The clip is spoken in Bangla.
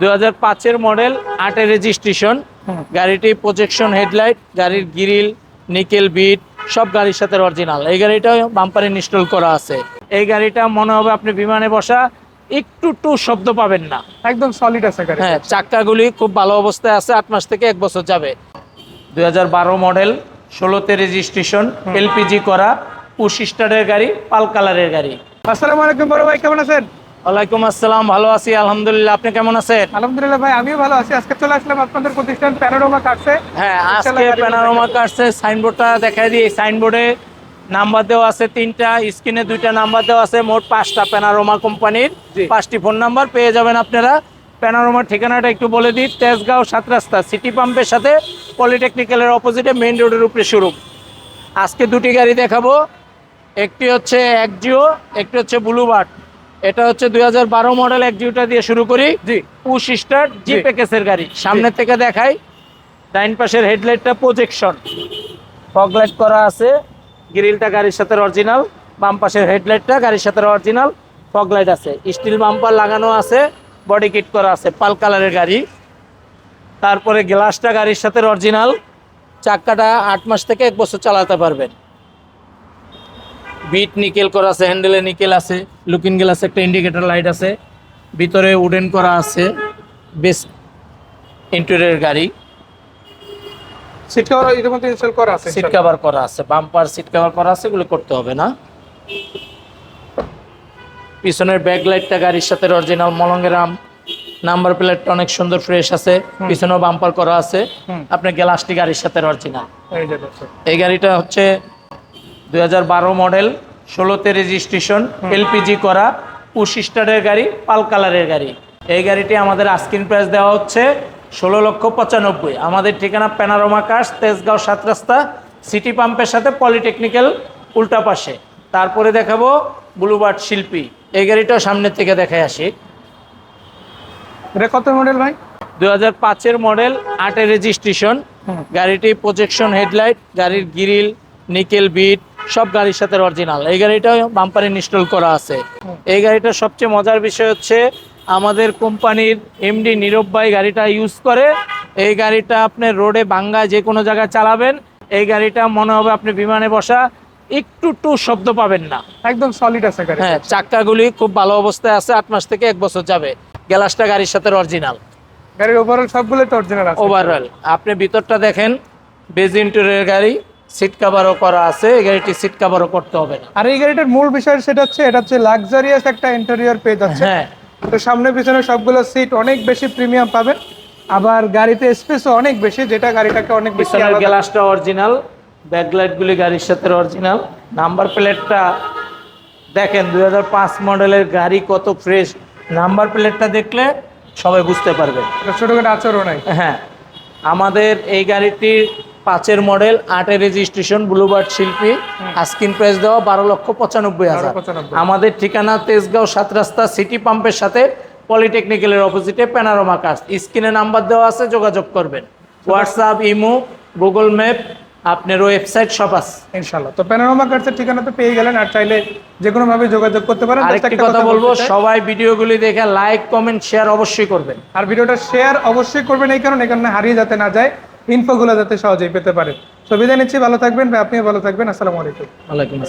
দুই হাজার পাঁচের মডেল আটের রেজিস্ট্রেশন গাড়িটি প্রজেকশন হেডলাইট গাড়ির গ্রিল নিকেল বিট সব গাড়ির সাথে অরিজিনাল এই গাড়িটা বাম্পার ইনস্টল করা আছে। এই গাড়িটা মনে হবে আপনি বিমানে বসা একটু টু শব্দ পাবেন না। একদম সলিড আছে গাড়ি হ্যাঁ চাক্কাগুলি খুব ভালো অবস্থায় আছে আট মাস থেকে এক বছর যাবে। দুই হাজার বারো মডেল ষোলোতে রেজিস্ট্রেশন এলপিজি করা পুশ স্টারের গাড়ি পাল কালারের গাড়ি। আসসালামু আলাইকুম বড় ভাই কেমন আছেন? ওয়ালাইকুম আসসালাম ভালো আছি আলহামদুলিল্লাহ। আপনি কেমন আছেন? আলহামদুলিল্লাহ ভাই আমিও ভালো আছি। আজকে চলে আসলাম আপনাদের প্রতিষ্ঠান প্যানোরামা কাটছে হ্যাঁ আজকে প্যানারোমা কার্সে সাইনবোর্ডটা দেখাই দিই। সাইনবোর্ডে নাম্বার দেওয়া আছে তিনটা স্ক্রিনে দুইটা নাম্বার দেওয়া আছে মোট পাঁচটা প্যানারোমা কোম্পানির পাঁচটি ফোন নাম্বার পেয়ে যাবেন আপনারা। প্যানারোমার ঠিকানাটা একটু বলে দিই তেজগাঁও সাত রাস্তা সিটি পাম্পের সাথে পলিটেকনিক্যালের অপোজিটে মেইন রোডের উপরে শুরু আজকে দুটি গাড়ি দেখাবো। একটি হচ্ছে একজিও একটি হচ্ছে ব্লুবার্ড এটা হচ্ছে দুই হাজার বারো মডেল একজিওটা দিয়ে শুরু করি। জি। Push start G. প্যাকেজের গাড়ি। সামনের থেকে দেখাই ডাইন পাশের হেডলাইটটা প্রজেকশন ফগ লাইট করা আছে গ্রিলটা গাড়ির সাথে অরিজিনাল বাম পাশের হেডলাইটটা গাড়ির সাথে অরিজিনাল ফগ লাইট আছে। স্টিল বাম্পার লাগানো আছে বডি কিট করা আছে পাল কালারের গাড়ি। তারপরে গ্লাসটা গাড়ির সাথে অরিজিনাল চাক্কাটা আট মাস থেকে এক বছর চালাতে পারবেন। বিট নিকেল করা আছে হ্যান্ডেলে নিকেল আছে লুকিং গ্লাস একটা ইন্ডিকেটর লাইট আছে ভিতরে উডেন করা আছে বেশ ইন্টেরিয়র গাড়ি। সিট কভার ইতিমধ্যে ইনস্টল করা আছে সিট কভার করা আছে বাম্পার সিট কভার করা আছে এগুলো করতে হবে না। পিছনের ব্যাক লাইটটা গাড়ির সাথে অরিজিনাল মলঙ্গেরাম নাম্বার প্লেটটা অনেক সুন্দর ফ্রেশ আছে পিছনেও বাম্পার করা আছে আপনার গ্লাসটি গাড়ির সাথে অরিজিনাল এই গাড়িটা হচ্ছে দুই হাজার বারো মডেল ষোলোতে রেজিস্ট্রেশন এলপিজি করা পুশ স্টারের গাড়ি পাল কালারের গাড়ি। এই গাড়িটি আমাদের আস্কিন প্রাইস দেওয়া হচ্ছে ষোলো লক্ষ পঁচানব্বই। আমাদের ঠিকানা প্যানারোমা কার্স তেজগাঁও সাত রাস্তা সিটি পাম্পের সাথে পলিটেকনিক্যাল উল্টা পাশে। তারপরে দেখাবো ব্লুবার্ড শিল্পী। এই গাড়িটাও সামনের থেকে দেখায় আসি। এটা কত মডেল ভাই? দুই হাজার পাঁচের মডেল আটের রেজিস্ট্রেশন গাড়িটি প্রজেকশন হেডলাইট গাড়ির গ্রিল নিকেল বিট সব গাড়ির সাথে অরিজিনাল এই গাড়িটা বাম্পার ইনস্টল করা আছে। এই গাড়িটার সবচেয়ে মজার বিষয় হচ্ছে আমাদের কোম্পানির এমডি নীরব ভাই গাড়িটা ইউজ করে। এই গাড়িটা আপনি রোডে বাঙ্গা যে কোনো জায়গায় চালাবেন। এই গাড়িটা মনে হবে আপনি বিমানে বসা একটু টু শব্দ পাবেন না। একদম সলিড আছে গাড়ি হ্যাঁ চাক্কাগুলি খুব ভালো অবস্থায় আছে আট মাস থেকে এক বছর যাবে। গ্লাসটা গাড়ির সাথে অরিজিনাল গাড়ির ওভারঅল সবগুলো তো অরিজিনাল আছে। ওভারঅল আপনি ভিতরটা দেখেন বেজ ইন্টেরিয়র গাড়ি। সিট কাভারও করা আছে এই গাড়িটি সিট কাভারও করতে হবে না। আর এই গাড়িটার মূল বিষয় সেটা হচ্ছে এটা হচ্ছে লাক্সারিয়াস একটা ইন্টেরিয়র পেয়ে যাচ্ছে। হ্যাঁ। তো সামনে পিছনে সবগুলো সিট অনেক বেশি প্রিমিয়াম পাবেন। আবার গাড়িতে স্পেসও অনেক বেশি যেটা গাড়িটাকে অনেক বেশি গ্লাসটা অরিজিনাল ব্যাকলাইটগুলি গাড়ির সাথে অরিজিনাল নাম্বার প্লেটটা দেখেন দুই হাজার পাঁচ মডেলের গাড়ি কত ফ্রেশ নাম্বার প্লেটটা দেখলে সবাই বুঝতে পারবে। এটা ছোটখাটো আচরণ হ্যাঁ। আমাদের এই গাড়িটির পাঁচের মডেল আটের রেজিস্ট্রেশন ব্লুবার্ড শিল্পী আস্কিন প্রাইস দেওয়া বারো লক্ষ পঁচানব্বই হাজার। আমাদের ঠিকানা তেজগাঁও সাত রাস্তা সিটি পাম্পের সাথে পলিটেকনিক্যালের অপোজিটে প্যানারোমা কার্স স্ক্রিনে নাম্বার দেওয়া আছে যোগাযোগ করবেন। হোয়াটসঅ্যাপ ইমো গুগল ম্যাপ আপনার ওয়েবসাইট সব আছে। ইনশাল্লাহ তো প্যানোরামা কার্ডসের ঠিকানা তো পেয়ে গেলেন আর চাইলে যে কোনো ভাবে যোগাযোগ করতে পারেন। আরেকটি একটা কথা বলব। সবাই ভিডিওগুলি দেখে লাইক কমেন্ট শেয়ার অবশ্যই করবেন। আর ভিডিওটা শেয়ার অবশ্যই করবেন এই কারণে কারণে হারিয়ে যাতে না যায়। ইনফোগুলো যাতে সহজেই পেতে পারেন তো বিদায় নিচ্ছি, ভালো থাকবেন বা আপনিও ভালো থাকবেন, আসসালামু আলাইকুম। আলাইকুম